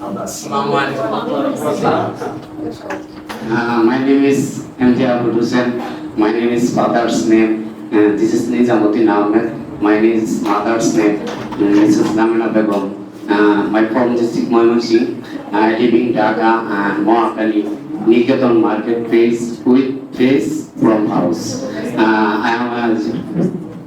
Uh, my name is MJ Abdul Hussain. My name is father's name. Uh, this is Nizamuddin Ahmed. My name is mother's name. Uh, Mrs. Lamina Begum. Uh, my from district Moymansi. I live in Dhaka and Mohakali. Niketan market place with place from house. Uh, I am a,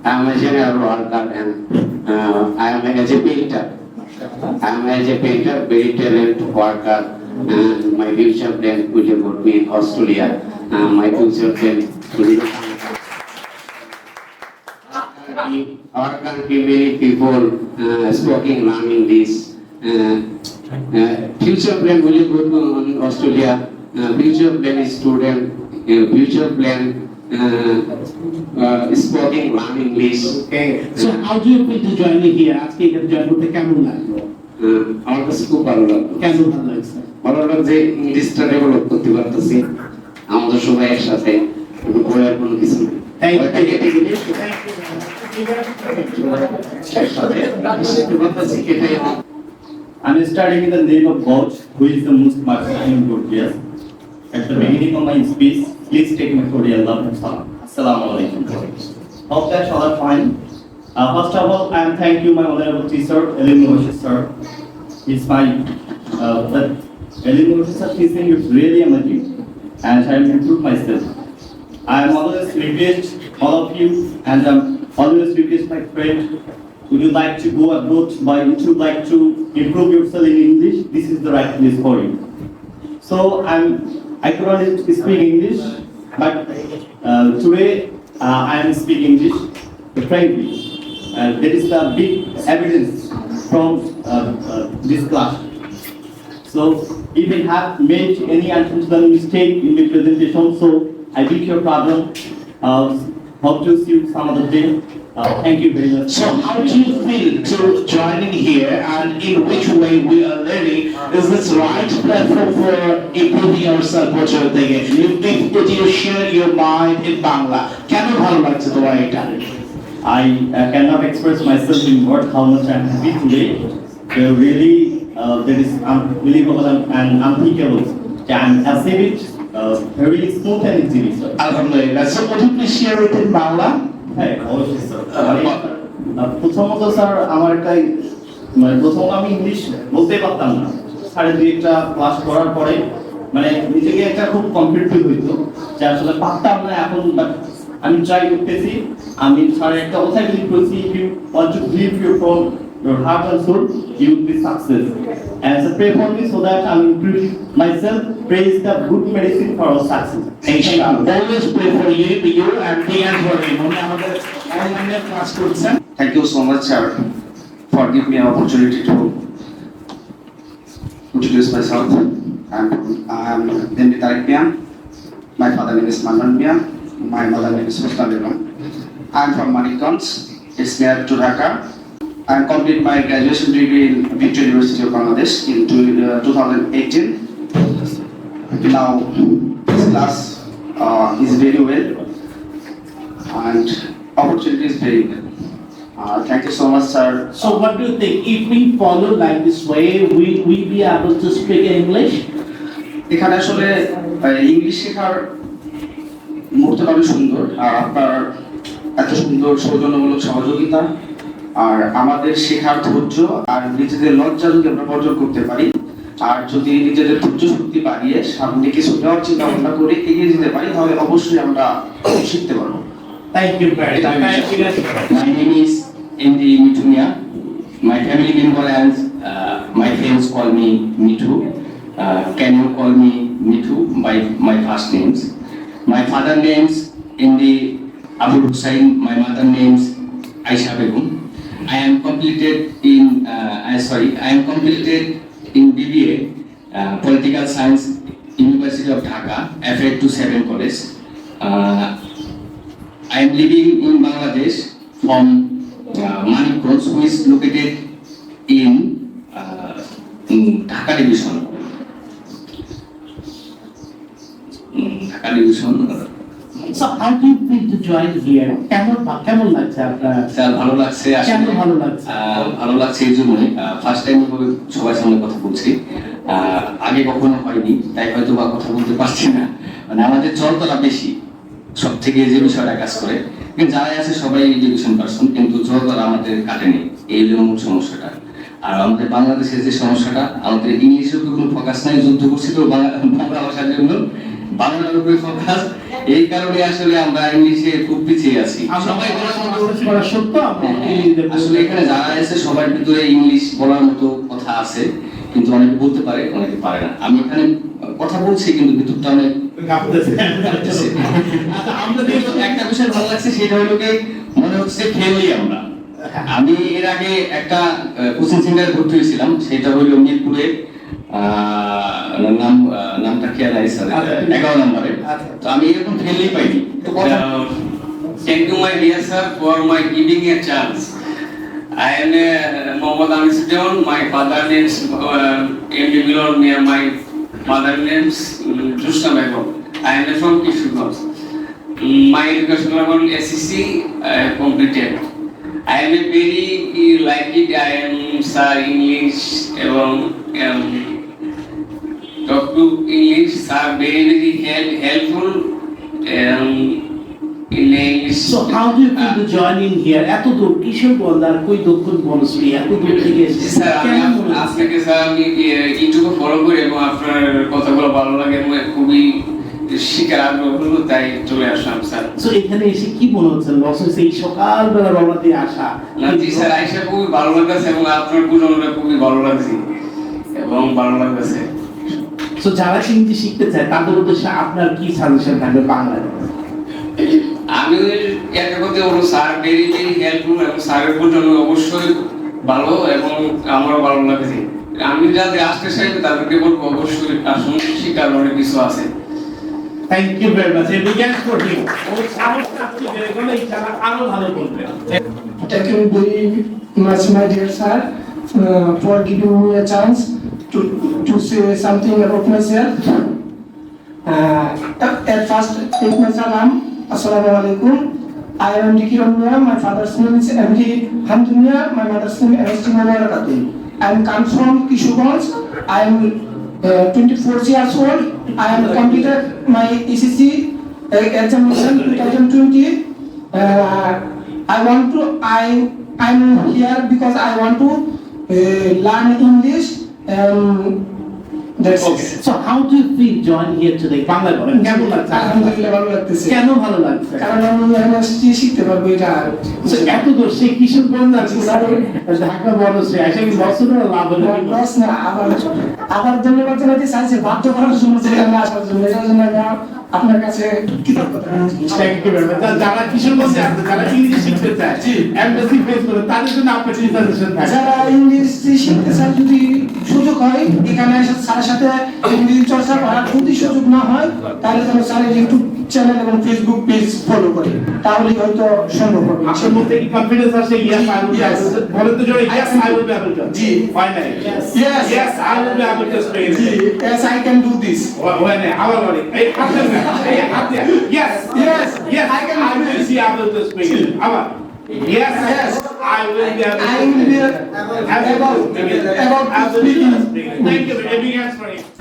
I am a general worker and uh, I am a painter. I am as a painter, very talented worker, and my future plan will put me in Australia. Uh, my future plan will our country many people uh, speaking learning this. Uh, uh, future plan will go to Australia. Uh, future plan is student. Uh, future plan uh, uh, speaking learn English. Okay. So how do you feel to join me here? আজকে এখানে join করতে কেমন লাগল Uh, আমার কাছে খুব ভালো লাগল কেন ভালো লাগছে ভালো লাগছে ইংলিশটা ডেভেলপ করতে পারতেছি আমাদের সবাই একসাথে ভয়ের কোনো কিছু নেই Thank you. এটাই আমার I'm studying in the name of God, who is the most merciful and glorious. At the beginning of my speech, please take my cordial love and salam. Assalamu alaikum. Hope that all are fine. Uh, first of all, I am thank you, my honorable teacher, Elim Moshe sir. It's my, uh, Elim Moshe sir teaching is really amazing, and I will improve myself. I am always request all of you, and I'm always request my friend would you like to go abroad would you like to improve yourself in English? This is the right place for you. So I'm I could only speak English, but uh, today uh, I am speaking English frankly. Uh, there is a big evidence from uh, uh, this class. So if you have made any unintentional mistake in the presentation, so I beg your problem. Uh, hope to see you some other day. Uh, thank you very much. So how do you feel to joining here and in which way we are learning? Is this right platform for improving yourself what you're thinking? You think that you share your mind in Bangla. কেন ভালো লাগছে তোমার এটা? I uh, cannot express myself in words how much I'm happy today. They're really, uh, that is unbelievable and- and unthinkable. Can accept it uh, very smooth and easily, sir. আলহামদুলিল্লাহ। So would you please share it in Bangla? হ্যাঁ, অবশ্যই sir. প্রথমত sir আমার একটা মানে প্রথম আমি English বলতে পারতাম না সাড়ে দুই একটা ক্লাস করার পরে মানে নিজেকে একটা খুব কমপ্লিট হইতো যে আসলে পারতাম না এখন আমি ট্রাই করতেছি আমি সাড়ে একটা কথাই বিলিভ করছি you want to live your from your heart and soul, you will be success. And so pray for me so that I will improve myself. Pray is the good medicine for our success. Inshallah. Always pray for you, you and the and for him. উনি আমাদের অনলাইনে class করছেন। Thank you so much, sir, for giving me an opportunity to introduce myself. I'm, I'm Dendi Tarik Mian. My father name is Manan Mian. My mother name is Husna Begum. I'm from Manikganj. It's near to Dhaka. I complete my graduation degree in Victoria University of Bangladesh in two- uh, 2018. Now, this class uh, is very well and opportunity is very well. Uh, thank you so much, sir. So what do you think? If we follow like this way, will we be able to speak English? এখানে আসলে English শেখার মুহূর্তটা অনেক সুন্দর আর আপনার এত সুন্দর সৌজন্যমূলক সহযোগিতা আর আমাদের শেখার ধৈর্য আর নিজেদের লজ্জা যদি আমরা বর্জন করতে পারি আর যদি নিজেদের ধৈর্য শক্তি বাড়িয়ে সামনে কিছু দেওয়ার চিন্তা ভাবনা করে এগিয়ে যেতে পারি তাহলে অবশ্যই আমরা শিখতে পারব Thank you very much. My name is Md Mitunia. My family member and uh, my friends call me Mitu. Uh, can you call me Mitu by my first names? My father names Md Abu Hussain. My mother names Aisha Begum. I am completed in uh, sorry I am completed in BBA uh, Political Science University of Dhaka F8 to 7 College. Uh, I am living in Bangladesh from uh, Manikganj, who is located in, uh, in Dhaka division. Here? here কেমন? কেমন লাগছে আপনার? Sir ভালো লাগছে আসলে ভালো লাগছে? ভালো লাগছে এই জন্যই। ফার্স্ট টাইম ভাবে সবার সামনে কথা বলছি। আগে কখনো হয়নি তাই হয়তো বা কথা বলতে পারছি না। মানে আমাদের জলতলা বেশি সব থেকে যে বিষয়টা কাজ করে। কিন্তু যারাই আছে সবাই এডুকেশন পার্সন কিন্তু জলতলা আমাদের কাটেনি এই হলো মূল সমস্যাটা। আর আমাদের বাংলাদেশের যে সমস্যাটা আমাদের ইংলিশের উপর কোনো ফোকাস নাই যুদ্ধ করছিল বাংলা ভাষার জন্য। বাংলার উপরে ফোকাস এই কারণে আসলে আমরা ইংলিশে খুব পিছিয়ে আছি। সবাই সত্য? হ্যাঁ, আসলে এখানে যারা আছে সবার ভিতরে ইংলিশ বলার মতো কথা আছে কিন্তু অনেকে বলতে পারে অনেকে পারে না। আমি এখানে কথা বলছি কিন্তু ভিতরটা অনেক। আচ্ছা, একটা বিষয় ভালো লাগছে সেটা হলো মনে হচ্ছে ফেললি আমরা। আমি এর আগে একটা কোচিং সেন্টারে ভর্তি হয়েছিলাম সেটা হলো মিরপুরে নাম নামটা খেয়াল নাই স্যার আচ্ছা। এগারো নম্বরে আচ্ছা। তো আমি এরকম ফেললেই পাইনি Uh, thank you, my dear sir, for my giving a chance. I am uh, Mohammad John. My father names uh, M. Milor, near my mother names um, Jusna Begum. I am from Kishore. My education level SEC uh, completed. I am a very uh, like it. I am sir English এবং um, talk to English sir very help, helpful. Um, English. So how do you feel Uh, to join in here? এত দূর কিশোর বন্দার কই দক্ষিণ বনশ্রী? এত দূর থেকে এসেছে? স্যার আমি? আপনাকে স্যার আমি ইউটিউবে ফলো করি এবং আপনার কথাগুলো ভালো লাগে এবং খুবই শিকার আগ্রহ তাই চলে আসলাম স্যার So এখানে এসে কি মনে হচ্ছে? লস হয়েছে এই সকালবেলা রওনা দিয়ে আসা। না জি স্যার আইসা খুবই ভালো লাগতেছে এবং আপনার বুঝানোটা খুবই ভালো লাগছে। এবং ভালো লাগতেছে। So যারা ইংরেজি শিখতে চায় তাদের উদ্দেশ্যে আপনার কি সাজেশন থাকবে বাংলায়? আমি একটা কথা বলব স্যার ভেরি ভেরি হেল্পফুল এবং স্যারের বুঝানো অবশ্যই ভালো এবং আমারও ভালো লাগছে। আমি যাদের আসতে চাইবে তাদেরকে বলব অবশ্যই আসুন শিকার অনেক কিছু আছে। Thank you very much a big for him ও সাহস পেরে গেলে ইনশাআল্লাহ আরও ভালো করবে। Thank you very much, my dear sir, uh, for giving me a chance. To, to say something about myself. Uh, at first, take my salam. Assalamu alaikum. I am MD Kiramnia. My father's name is MD Hamdunia. My mother's name is Timana Katun. I am come from Kishubans. I am uh, 24 years old. I am completed my ECC uh, examination 2020. Uh, I want to. I I'm here because I want to uh, learn English. Um, that's Okay. So how do you feel join here today? বাংলায় বলেন। কেমন লাগছে? আলহামদুলিল্লাহ ভালো লাগতেছে। কেন ভালো লাগছে? কারণ আমি এমএসটি শিখতে পারব এটা So, এত দূর সেই কিশোর বন্ধা ঢাকা বনশ্রী আসে কি বছরের লাভ হলো? লস না আবার আবার ধন্যবাদ জানাতে চাইছে বাধ্য করার জন্য যেখানে আসার জন্য। এটার জন্য আমি আপনার কাছে কৃতজ্ঞতা. যা- যারা কিশোরগঞ্জে আছে যারা ইংলিশ শিখতে চায় এমবাসি ফেস করে তাদের জন্য আপনার সাজেশন থাকে যারা ইংলিশ শিখতে চান যদি সুযোগ হয় এখানে স্যারের সাথে ইংরেজি চর্চা করার যদি সুযোগ না হয় তাহলে যেন স্যারের ইউটিউব চ্যানেল এবং ফেসবুক পেজ ফলো করে তাহলে হয়তো সম্ভব হবে। আপনার মধ্যে কি কনফিডেন্স আছে ইয়েস আই উইল. বলেন তো জোরে yes I will be able to জি। নাই? Yes. Yes I will be able to speak Yes, I can do this. হয় নাই আবার বলি এই হাত দেন না এই হাত yes Yes, yes I can I will be able to speak আবার Yes, yes, I will be I will be able, able to. Thank you, every answer.